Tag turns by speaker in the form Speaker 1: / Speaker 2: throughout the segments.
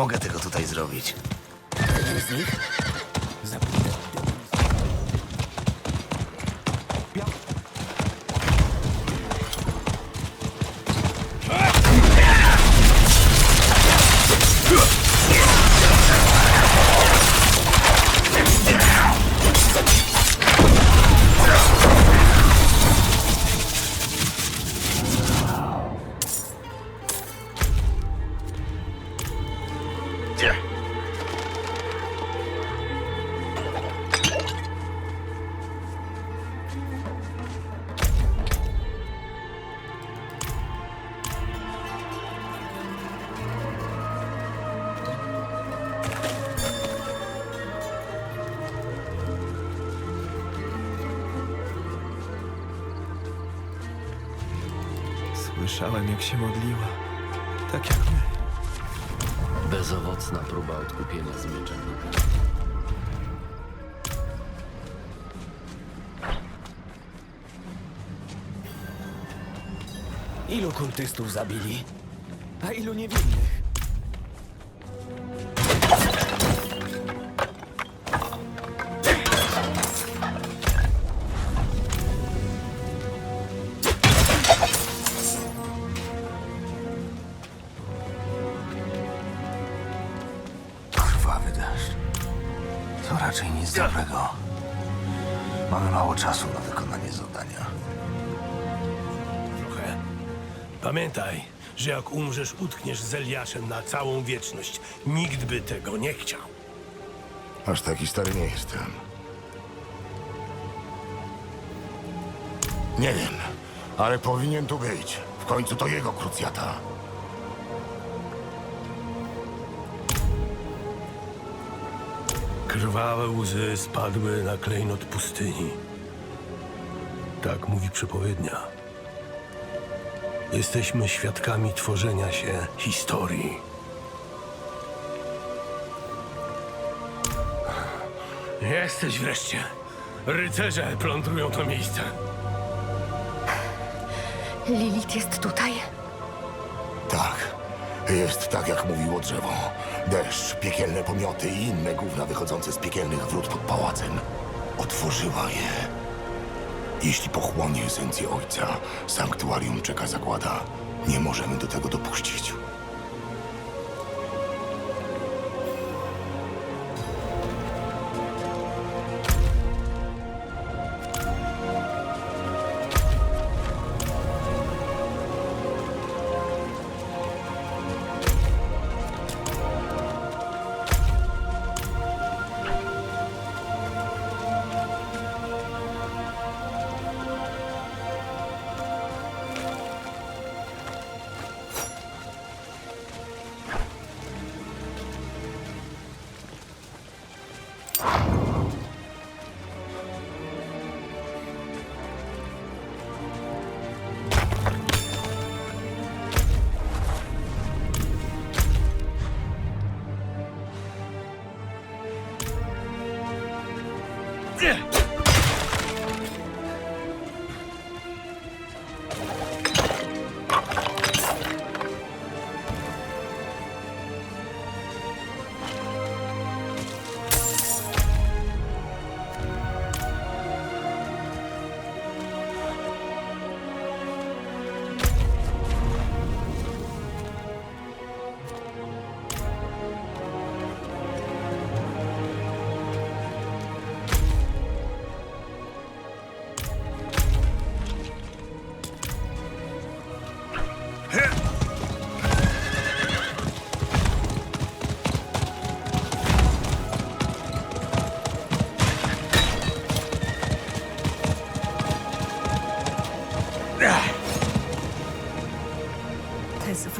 Speaker 1: Mogę tego tutaj zrobić.
Speaker 2: Jeden z nich?
Speaker 3: Słyszałem, jak się modliła. Tak jak my.
Speaker 4: Bezowocna próba odkupienia z mieczem.
Speaker 2: Ilu kultystów zabili? A ilu niewinnych?
Speaker 1: Deszcz. To raczej nic dobrego. Mamy mało czasu na wykonanie zadania.
Speaker 5: Trochę. Pamiętaj, że jak umrzesz, utkniesz z Eliaszem na całą wieczność. Nikt by tego nie chciał.
Speaker 6: Aż taki stary nie jestem. Nie wiem, ale powinien tu być. W końcu to jego krucjata.
Speaker 5: Krwawe łzy spadły na klejnot pustyni. Tak mówi przepowiednia. Jesteśmy świadkami tworzenia się historii. Jesteś wreszcie. Rycerze plądrują to miejsce.
Speaker 7: Lilith jest tutaj?
Speaker 6: Tak, jest tak jak mówiło drzewo. Deszcz, piekielne pomioty i inne gówna wychodzące z piekielnych wrót pod pałacem. Otworzyła je. Jeśli pochłonie esencję ojca, sanktuarium czeka zagłada. Nie możemy do tego dopuścić.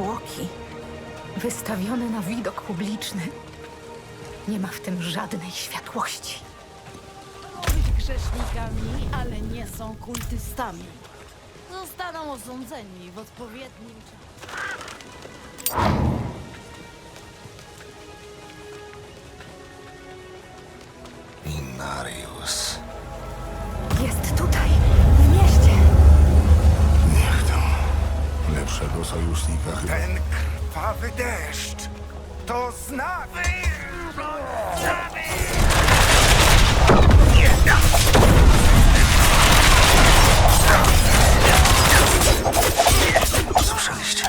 Speaker 7: Zwłoki, wystawione na widok publiczny, nie ma w tym żadnej światłości.
Speaker 8: być grzesznikami, ale nie są kultystami. Zostaną osądzeni w odpowiednim czasie.
Speaker 6: Sojusznika chyba.
Speaker 9: Ten krwawy deszcz.
Speaker 1: To znak! Słyszeliście?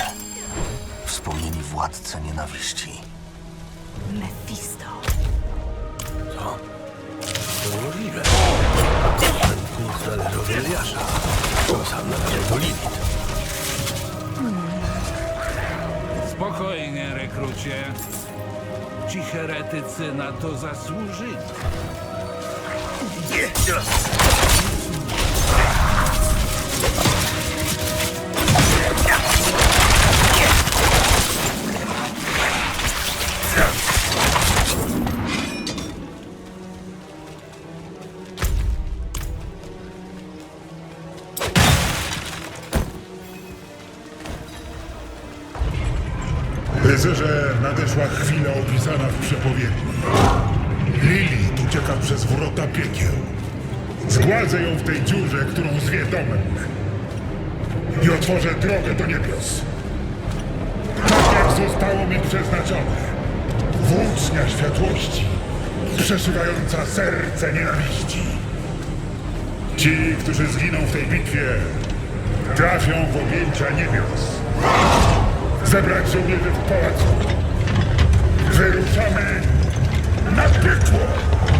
Speaker 1: Wspomnieni władcy nienawiści.
Speaker 7: Mefisto.
Speaker 5: Co? To możliwe. Ten punkt należy do Eliasza. To sam należy do Lilith.
Speaker 9: Spokojnie, rekrucie. Ci heretycy na to zasłużyli.
Speaker 10: Przez wrota piekieł. Zgładzę ją w tej dziurze, którą zwie domem. I otworzę drogę do niebios. Tak jak zostało mi przeznaczone. Włócznia światłości, przeszywająca serce nienawiści. Ci, którzy zginą w tej bitwie, trafią w objęcia niebios zebrać żołnierzy w pałacu. Wyruszamy na piekło!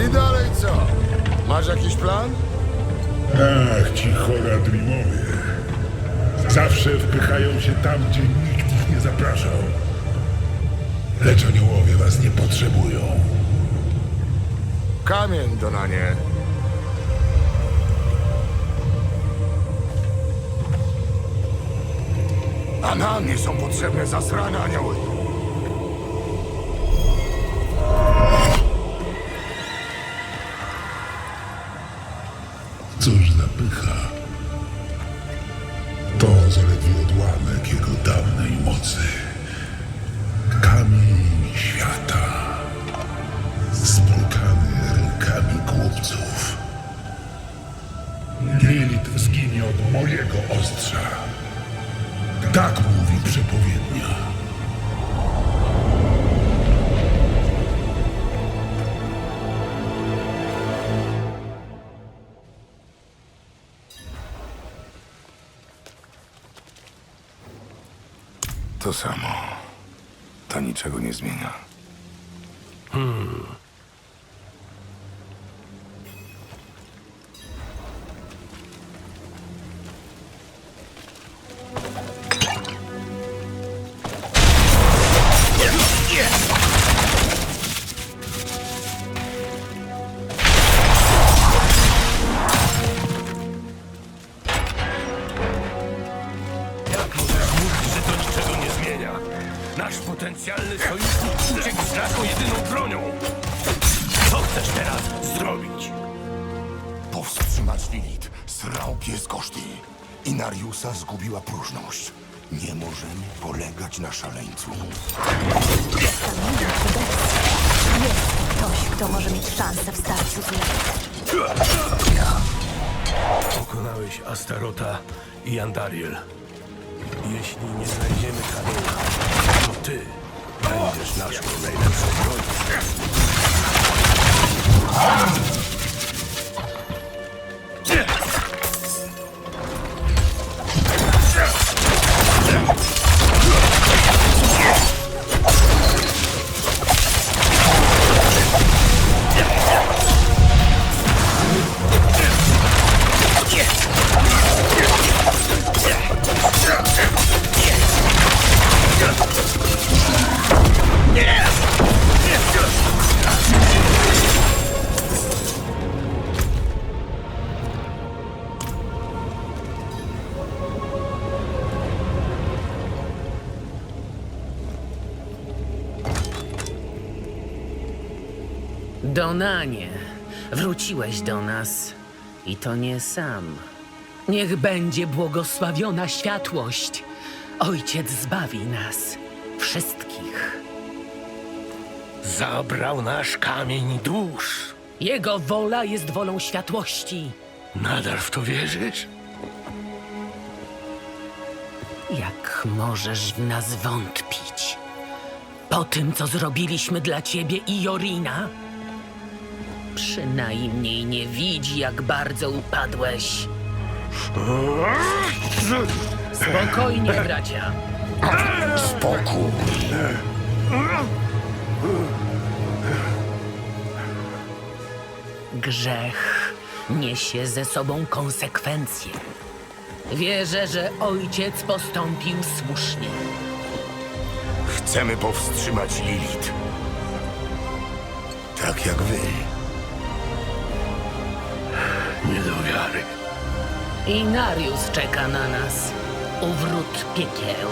Speaker 6: I dalej co? Masz jakiś plan?
Speaker 10: Ach, ci choradrimowie. Zawsze wpychają się tam, gdzie nikt ich nie zapraszał. Lecz aniołowie was nie potrzebują.
Speaker 6: Kamień do na nie. A nam nie są potrzebne zasrane anioły.
Speaker 10: Zaledwie odłamek jego dawnej mocy. Kamień świata. Spłukany rękami głupców. Lilith zginie od mojego ostrza. Tak mówi przepowiednia.
Speaker 6: To samo. To niczego nie zmienia.
Speaker 5: Jak potencjalny sojusznik uciekł z naszą jedyną bronią. Co chcesz teraz zrobić?
Speaker 6: Powstrzymać Lilith. Srał pies koszty. Inariusa zgubiła próżność. Nie możemy polegać na szaleńcu.
Speaker 7: Jest ktoś, kto może mieć szansę w starciu z nim.
Speaker 5: Pokonałeś Astarota i Andariel. Jeśli nie znajdziemy kamienia, to ty będziesz naszą najlepszą.
Speaker 11: Donanie, wróciłeś do nas i to nie sam. Niech będzie błogosławiona światłość. Ojciec zbawi nas wszystkich.
Speaker 5: Zabrał nasz kamień dusz.
Speaker 11: Jego wola jest wolą światłości.
Speaker 5: Nadal w to wierzysz?
Speaker 11: Jak możesz w nas wątpić? Po tym, co zrobiliśmy dla ciebie i Jorina? Przynajmniej nie widzi, jak bardzo upadłeś. Spokojnie, bracia.
Speaker 6: Spokój.
Speaker 11: Grzech niesie ze sobą konsekwencje. Wierzę, że ojciec postąpił słusznie.
Speaker 6: Chcemy powstrzymać Lilith. Tak jak wy.
Speaker 11: Inarius czeka na nas. Uwrót piekieł.